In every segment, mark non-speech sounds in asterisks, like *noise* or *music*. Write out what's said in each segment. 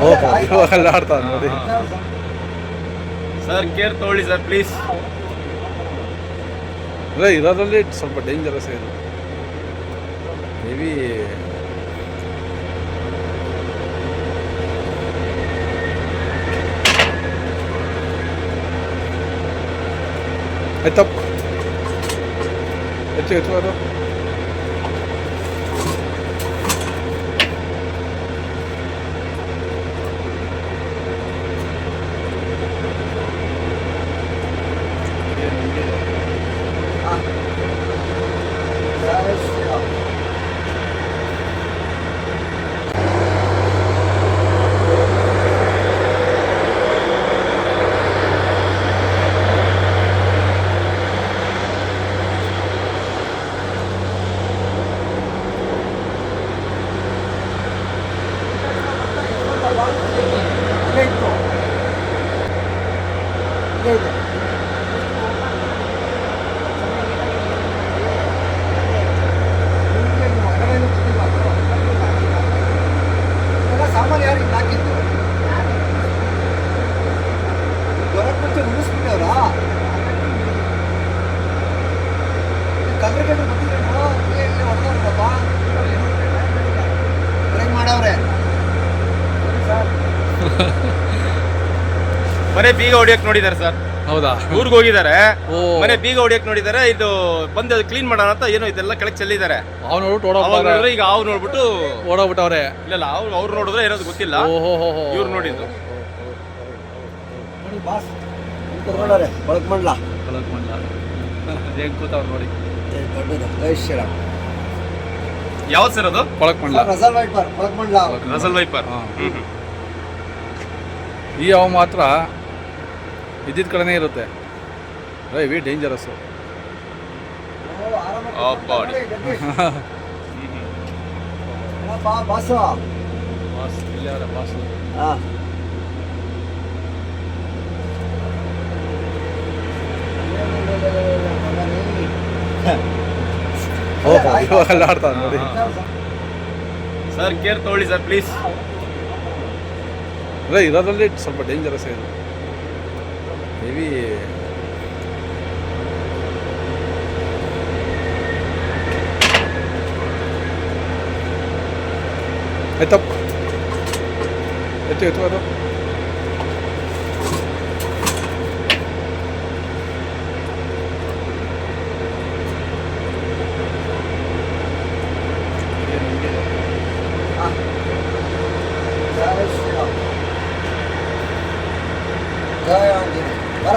ಓಹೋ ಇವಾಗೆಲ್ಲ ಆಡ್ತಾರೆ ನೋಡಿ ಸರ್ ಕೇರ್ ತಗೊಳ್ಳಿ ಸರ್ ಪ್ಲೀಸ್ ಅದೇ ಇರೋದ್ರಲ್ಲಿ ಸ್ವಲ್ಪ ಡೇಂಜರಸ್ ಇದು ಮೇಬಿ ಆಯ್ತಪ್ಪ ಹೆಚ್ಚು ಹೆಚ್ಚು ಅದು ಹೊಡೆದವ್ರಪ್ಪ ಡ್ರೈವ್ ಮಾಡವ್ರೆ. *laughs* ಮನೆ ಬೀಗ ಹೊಡಿಯಕ್ ನೋಡಿದಾರೆ ಸರ್. ಹೌದಾ? ಊರಿಗೆ ಹೋಗಿದ್ದಾರೆ ಓ. ಮನೆ ಬೀಗ ಹೊಡಿಯಕ್ ನೋಡಿದಾರೆ ಇದು ಬಂದು ಕ್ಲೀನ್ ಮಾಡೋಣ ಅಂತ ಏನೋ ಇದೆಲ್ಲ ಕೆಳಗೆ ಚೆಲ್ಲಿದ್ದಾರೆ ಅವ್ನು ನೋಡ್ಬಿಟ್ಟು ಓಡೋಗ್ತಾರೆ ಈಗ ಅವ್ರು ನೋಡ್ಬಿಟ್ಟು ಓಡೋಗ್ಬಿಟ್ಟವ್ರೆ. ಇಲ್ಲ ಅವ್ರು ಅವ್ರು ನೋಡಿದ್ರೆ ಏನೋ ಗೊತ್ತಿಲ್ಲ. ಇವ್ರು ನೋಡಿದ್ದು. ನೋಡಿ ಬಾಸ್ ನೋಡೋರೆ ಒಳಗೆ ಮಂಡ್ಲ? ಕಳಕ್ ಮಾಡ್ಲ? ಹೆಂಗ್ ಕೂತವ್ರು ನೋಡಿ. ದೊಡ್ಡದು ಯಾವ ಯಾವ್ದು ಸರ್ ಅದು? ಕೊಳಕ್ ಮಂಡ್ಲ? ರಸಲ್ ವೈಪರ್ ಕೊಳಕ್ ಮಂಡ್ಲ? ರಸಲ್ ವೈಪರ್ ಹಾ. ಈ ಅವ ಮಾತ್ರ ಇದ್ದಿದ್ದ ಕಡೆನೇ ಇರುತ್ತೆ. ರೈವಿ ಡೇಂಜರಸ್ಸು ಡೇಂಜರಸ್ ಬಾಸು ಬಾ ಬಾಸು. ಇಲ್ಲೇ ಬಾಸ್. ಹಾ. ಇವಾಗೆಲ್ಲ ಆಡ್ತಾನೆ ನೋಡಿ. ಸರ್ ಕೇರ್ ತಗೊಳ್ಳಿ ಸರ್ ಪ್ಲೀಸ್ ಅದೇ ಇರೋದ್ರಲ್ಲಿ ಸ್ವಲ್ಪ ಡೇಂಜರಸ್ ಇದು ಮೇಬಿ ಆಯ್ತಪ್ಪ ಎತ್ತು ಎತ್ತು ಅದು ಜೈ ಶ್ರೀರಾಮ್ ಜಯ ಆಂಜನೇಯ ಬರ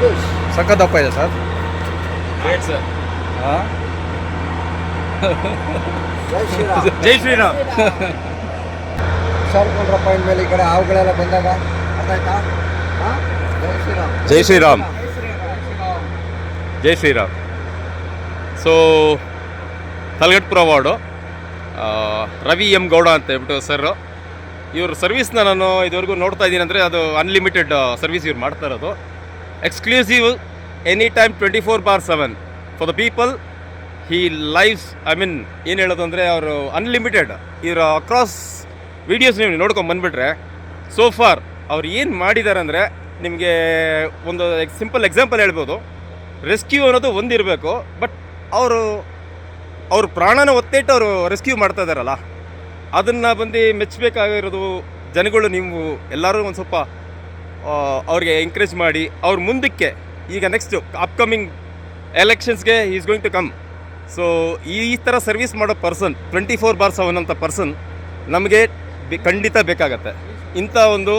ಬನ್ನಿ. ಉದ್ದೇಶ್, ಸಖತ್ತಪ್ಪ ಇದೆ ಸರ್. ಹಾಂ? ಜೈ ಶ್ರೀರಾಮ್. ಸರ್ ಶ್ರೀರಾಮ್ ಹುಷಾರ್ಕೊಂಡ್ರಪ್ಪ ಮೇಲೆ ಈ ಕಡೆ ಹಾವುಗಳೆಲ್ಲ ಬಂದಾಗ? Jai Shriram. Jai Shriram. Jai Shriram. So Talagatpura ward Ravi M Gowda ಅಂತ ಹೇಳ್ಬಿಟ್ಟು ಸರ್ ಇವ್ರ ಸರ್ವಿಸ್ನ ನಾನು ಇದುವರೆಗೂ ನೋಡ್ತಾ ಇದ್ದೀನಿ ಅಂದರೆ ಅದು ಅನ್ಲಿಮಿಟೆಡ್ ಸರ್ವಿಸ್ ಇವ್ರು ಮಾಡ್ತಾ ಇರೋದು. Exclusive any time twenty four by seven for the people he lives I mean ಏನು ಹೇಳೋದು ಅಂದರೆ ಅವರು ಅನ್ಲಿಮಿಟೆಡ್ ಇವರ ಅಕ್ರಾಸ್ ವೀಡಿಯೋಸ್ ನೀವು ನೋಡ್ಕೊಂಡು ಬಂದುಬಿಟ್ರೆ ಸೋ ಫಾರ್ ಅವ್ರು ಏನು ಮಾಡಿದ್ದಾರೆ ಅಂದರೆ ನಿಮಗೆ ಒಂದು ಸಿಂಪಲ್ ಎಕ್ಸಾಂಪಲ್ ಹೇಳ್ಬೋದು. ರೆಸ್ಕ್ಯೂ ಅನ್ನೋದು ಒಂದಿರಬೇಕು ಬಟ್ ಅವರು, ಅವ್ರ ಪ್ರಾಣನ ಒತ್ತಿಟ್ಟು ಅವರು ರೆಸ್ಕ್ಯೂ ಮಾಡ್ತಾ ಇದ್ದಾರಲ್ಲ ಅದನ್ನು ಬಂದು ಮೆಚ್ಚಬೇಕಾಗಿರೋದು ಜನಗಳು ನೀವು ಎಲ್ಲರೂ ಒಂದು ಸ್ವಲ್ಪ ಅವ್ರಿಗೆ ಎಂಕರೇಜ್ ಮಾಡಿ ಅವ್ರ ಮುಂದಕ್ಕೆ ಈಗ next upcoming ಎಲೆಕ್ಷನ್ಸ್ಗೆ is going to come so ಈ ಥರ ಸರ್ವಿಸ್ ಮಾಡೋ person twenty four by seven ಅಂತ ಪರ್ಸನ್ ನಮಗೆ ಖಂಡಿತ ಬೇಕಾಗತ್ತೆ. ಇಂಥ ಒಂದು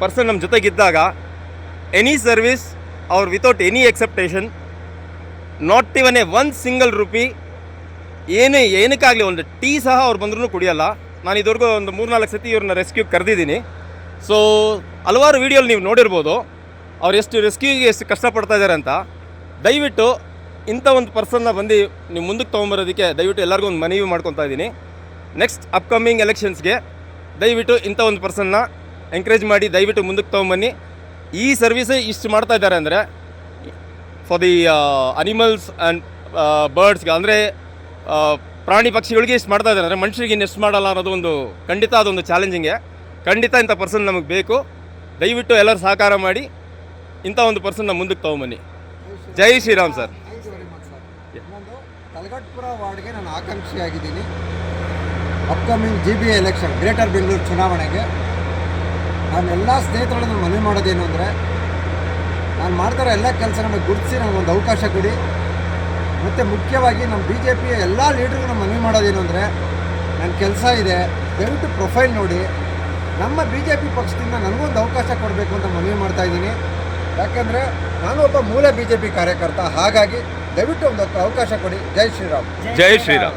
ಪರ್ಸನ್ ನಮ್ಮ ಜೊತೆಗಿದ್ದಾಗ ಎನಿ ಸರ್ವಿಸ್ ಅವ್ರ without any exception not even a one single rupee ಏನೇ, ಏನಕ್ಕಾಗಲಿ ಒಂದು ಟೀ ಸಹ ಅವ್ರು ಬಂದ್ರೂ ಕುಡಿಯಲ್ಲ. ನಾನು ಇದುವರೆಗೂ ಒಂದು ಮೂರ್ನಾಲ್ಕು ಸತಿ ಇವ್ರನ್ನ ರೆಸ್ಕ್ಯೂ ಕರೆದಿದ್ದೀನಿ. ಸೊ ಹಲವಾರು ವೀಡಿಯೋಲಿ ನೀವು ನೋಡಿರ್ಬೋದು. ಅವ್ರು ಎಷ್ಟು ರೆಸ್ಕ್ಯೂಗೆ ಎಷ್ಟು ಕಷ್ಟಪಡ್ತಾ ಇದ್ದಾರೆ ಅಂತ. ದಯವಿಟ್ಟು ಇಂಥ ಒಂದು ಪರ್ಸನ್ನ ಬಂದು ನೀವು ಮುಂದಕ್ಕೆ ತೊಗೊಂಬರೋದಕ್ಕೆ ದಯವಿಟ್ಟು ಎಲ್ಲರಿಗೂ ಒಂದು ಮನವಿ ಮಾಡ್ಕೊತಾ ಇದ್ದೀನಿ. ನೆಕ್ಸ್ಟ್ ಅಪ್ಕಮಿಂಗ್ ಎಲೆಕ್ಷನ್ಸ್ಗೆ ದಯವಿಟ್ಟು ಇಂಥ ಒಂದು ಪರ್ಸನ್ನ ಎಂಕರೇಜ್ ಮಾಡಿ ದಯವಿಟ್ಟು ಮುಂದಕ್ಕೆ ತೊಗೊಂಬನ್ನಿ. ಈ ಸರ್ವಿಸ್ ಇಷ್ಟು ಮಾಡ್ತಾ ಇದ್ದಾರೆ ಅಂದರೆ ಫಾರ್ ದಿ ಅನಿಮಲ್ಸ್ ಆ್ಯಂಡ್ ಬರ್ಡ್ಸ್ಗೆ ಅಂದರೆ ಪ್ರಾಣಿ ಪಕ್ಷಿಗಳಿಗೆ ಇಷ್ಟು ಮಾಡ್ತಾ ಇದ್ದಾರೆ. ಅಂದರೆ ಮನುಷ್ಯರಿಗೆ ಇನ್ನೆಷ್ಟು ಮಾಡಲ್ಲ ಅನ್ನೋದು ಒಂದು ಖಂಡಿತ ಅದೊಂದು ಚಾಲೆಂಜಿಂಗೆ ಖಂಡಿತ ಇಂಥ ಪರ್ಸನ್ ನಮಗೆ ಬೇಕು. ದಯವಿಟ್ಟು ಎಲ್ಲರೂ ಸಹಕಾರ ಮಾಡಿ ಇಂಥ ಒಂದು ಪರ್ಸನ್ನ ಮುಂದಕ್ಕೆ ತಗೊಂಬನ್ನಿ. ಜೈ ಶ್ರೀರಾಮ್ ಸರ್. ಕಲ್ಗಟ್ಪುರ ವಾರ್ಡ್ಗೆ ನಾನು ಆಕಾಂಕ್ಷಿಯಾಗಿದ್ದೀನಿ. Upcoming G B election greater Bengaluru ಚುನಾವಣೆಗೆ. ನಾನು ಎಲ್ಲ ಸ್ನೇಹಿತರನ್ನು ಮನವಿ ಮಾಡೋದೇನು ಅಂದರೆ, ನಾನು ಮಾಡ್ತಾರೋ ಎಲ್ಲ ಕೆಲಸಗಳನ್ನ ಗುರುತಿಸಿ ನನಗೊಂದು ಅವಕಾಶ ಕೊಡಿ. ಮತ್ತು ಮುಖ್ಯವಾಗಿ ನಮ್ಮ ಬಿ ಜೆ ಪಿಯ ಎಲ್ಲ ಲೀಡ್ರ್ಗಳನ್ನ ಮನವಿ ಮಾಡೋದೇನು ಅಂದರೆ, ನನ್ನ ಕೆಲಸ ಇದೆ. ದಯವಿಟ್ಟು ಪ್ರೊಫೈಲ್ ನೋಡಿ. ನಮ್ಮ ಬಿ ಜೆ ಪಿ ಪಕ್ಷದಿಂದ ನನಗೊಂದು ಅವಕಾಶ ಕೊಡಬೇಕು ಅಂತ ಮನವಿ ಮಾಡ್ತಾ ಇದ್ದೀನಿ. ಯಾಕಂದರೆ ನಾನು ಒಬ್ಬ ಮೂಲ ಬಿ ಜೆ ಪಿ ಕಾರ್ಯಕರ್ತ, ಹಾಗಾಗಿ ದಯವಿಟ್ಟು ಒಂದು ಅವಕಾಶ ಕೊಡಿ. ಜೈ ಶ್ರೀರಾಮ್. ಜೈ ಶ್ರೀರಾಮ್.